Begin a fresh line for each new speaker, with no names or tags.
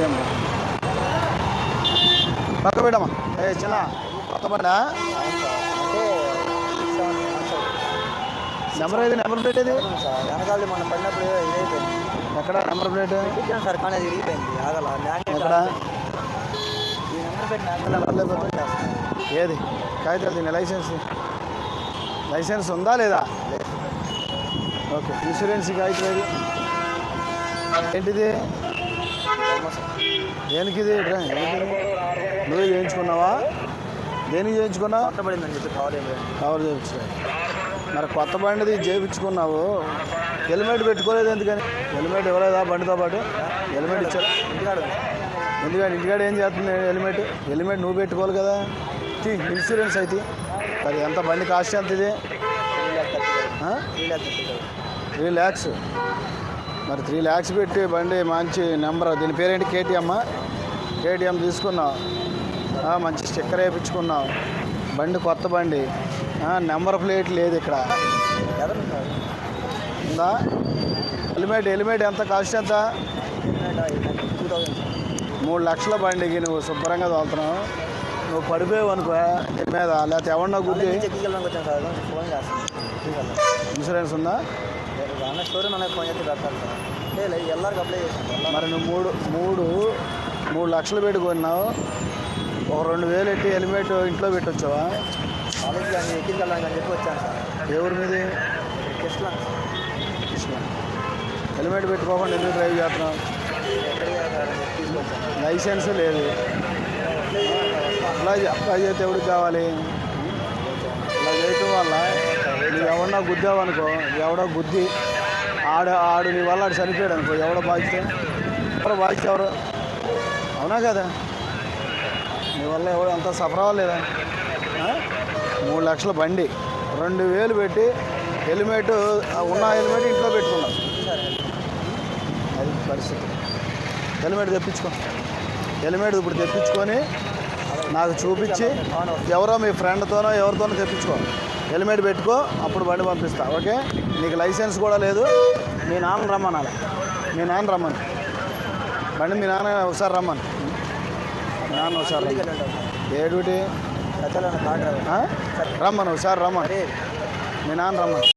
మీడియంలో పక్క పెట్టమ్మా. ఏ చిన్న
పక్క పడా
నెంబర్ అయితే నెంబర్ ప్లేట్
ఇది వెనకాల మనం పడినప్పుడు ఇదైపోయింది
ఎక్కడ నెంబర్ ప్లేట్?
సార్ కానీ అది ఇరిగిపోయింది ఆగల
ఎక్కడ?
ఈ నెంబర్
లేదు ఏది? కాగితాలు లైసెన్స్. లైసెన్స్ ఉందా లేదా? ఓకే ఇన్సూరెన్స్ కాగితం ఏంటిది? దేనికి ఇది? నువ్వే చేయించుకున్నావా? దేనికి చేయించుకున్నావు?
కవర్ అయిపోయింది
కవర్ చేయించు మరి కొత్త బండిది చేయించుకున్నావు. హెల్మెట్ పెట్టుకోలేదు ఎందుకని? హెల్మెట్ ఇవ్వలేదా బండితో పాటు? హెల్మెట్ ఇచ్చారు. ఎందుకంటే ఇంటికాడ ఏం చేస్తుంది హెల్మెట్? హెల్మెట్ నువ్వు పెట్టుకోవాలి కదా. ఇన్సూరెన్స్ అయితే. మరి ఎంత బండి కాస్ట్ ఎంత ఇది?
త్రీ
ల్యాక్స్. మరి త్రీ ల్యాక్స్ పెట్టి బండి మంచి నెంబర్ దీని పేరేంటి? కేటీఎమ్ కేటీఎం తీసుకున్నావు. మంచి స్టిక్కర్ వేయించుకున్నావు. బండి కొత్త బండి. నెంబర్ ప్లేట్ లేదు ఇక్కడ. ఉందా? హెల్మెట్ హెల్మెట్ ఎంత కాస్ట్ ఎంత? మూడు లక్షల బండికి నువ్వు శుభ్రంగా తోలుతున్నావు. నువ్వు పడిపోయావు అనుకో. మీద లేకపోతే ఎవరన్నా
అదే ఫోన్
ఇన్సూరెన్స్ ఉందా?
అన్న స్టోరీ మనకి ఫోన్ పెడతాను సార్. అప్లై
మరి నువ్వు మూడు మూడు మూడు లక్షలు పెట్టి కొన్నావు ఒక రెండు వేలు ఎట్టి హెల్మెట్ ఇంట్లో పెట్టొచ్చావా?
చెప్పి వచ్చాను సార్.
ఎవరి మీది? కృష్ణ. హెల్మెట్ పెట్టుకోకుండా ఎందుకు డ్రైవ్ చేస్తున్నావు? లైసెన్స్ లేదు అప్లై చే- చేస్తే ఎవరికి కావాలి? ఇలా చేయటం వల్ల నువ్వు ఎవడన్నా గుద్దావు అనుకో ఎవడో గుద్ది ఆడు ఆడు నీ వల్ల ఆడు చనిపోయాడు అనుకో ఎవడో బాధ్యత ఎవరో బాధ్యత ఎవరు? అవునా కదా? నీ వల్ల ఎవడు అంత సఫర్ అవ్వలేదా? మూడు లక్షల బండి రెండు వేలు పెట్టి హెల్మెట్ ఉన్న హెల్మెట్ ఇంట్లో పెట్టుకున్నావు అది పరిస్థితి. హెల్మెట్ తెప్పించుకో. హెల్మెట్ ఇప్పుడు తెప్పించుకొని నాకు చూపించి ఎవరో మీ ఫ్రెండ్తోనో ఎవరితోనో తెప్పించుకో. హెల్మెట్ పెట్టుకో అప్పుడు బండి పంపిస్తా ఓకే? నీకు లైసెన్స్ కూడా లేదు. మీ నాన్న రమ్మనాలి. మీ నాన్న రమ్మని. బండి మీ నాన్న ఒకసారి రమ్మని. మీ నాన్న ఒకసారి ఏ డ్యూటీ? రమ్మను ఒకసారి రమ్మని. మీ నాన్న రమ్మని.